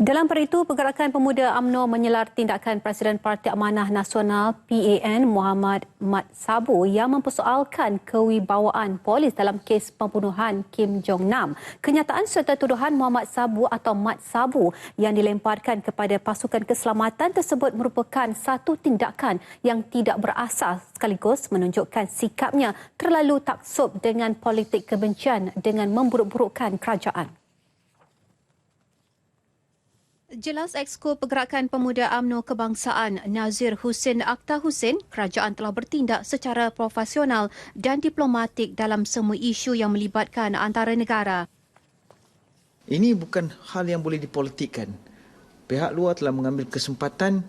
Dalam perkara itu, Pergerakan Pemuda AMNO menyelar tindakan Presiden Parti Amanah Nasional PAN Muhammad Mat Sabu yang mempersoalkan kewibawaan polis dalam kes pembunuhan Kim Jong Nam. Kenyataan serta tuduhan Muhammad Sabu atau Mat Sabu yang dilemparkan kepada pasukan keselamatan tersebut merupakan satu tindakan yang tidak berasas sekaligus menunjukkan sikapnya terlalu taksub dengan politik kebencian dengan memburuk-burukkan kerajaan. Jelas Exko Pergerakan Pemuda AMNO Kebangsaan Nazir Hussein Akhtar Hussein, kerajaan telah bertindak secara profesional dan diplomatik dalam semua isu yang melibatkan antara negara. Ini bukan hal yang boleh dipolitikkan. Pihak luar telah mengambil kesempatan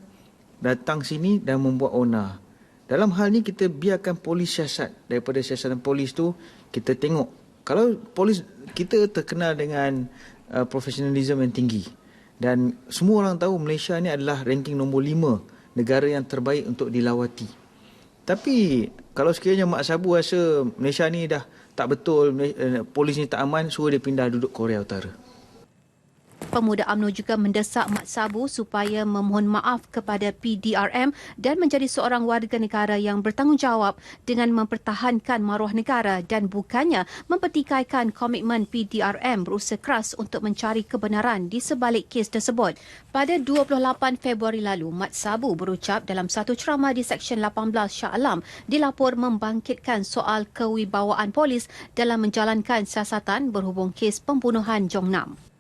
datang sini dan membuat onar. Dalam hal ini kita biarkan polis siasat daripada siasatan polis tu kita tengok kalau polis kita terkenal dengan uh, profesionalisme yang tinggi dan semua orang tahu Malaysia ni adalah ranking nombor lima negara yang terbaik untuk dilawati. Tapi kalau sekiranya Mak Sabu rasa Malaysia ni dah tak betul, eh, polis ni tak aman, suruh dia pindah duduk Korea Utara. Pemuda UMNO juga mendesak Mat Sabu supaya memohon maaf kepada PDRM dan menjadi seorang warga negara yang bertanggungjawab dengan mempertahankan maruah negara dan bukannya mempertikaikan komitmen PDRM berusaha keras untuk mencari kebenaran di sebalik kes tersebut. Pada 28 Februari lalu, Mat Sabu berucap dalam satu ceramah di Seksyen 18 Shah Alam dilapor membangkitkan soal kewibawaan polis dalam menjalankan siasatan berhubung kes pembunuhan Jong Nam.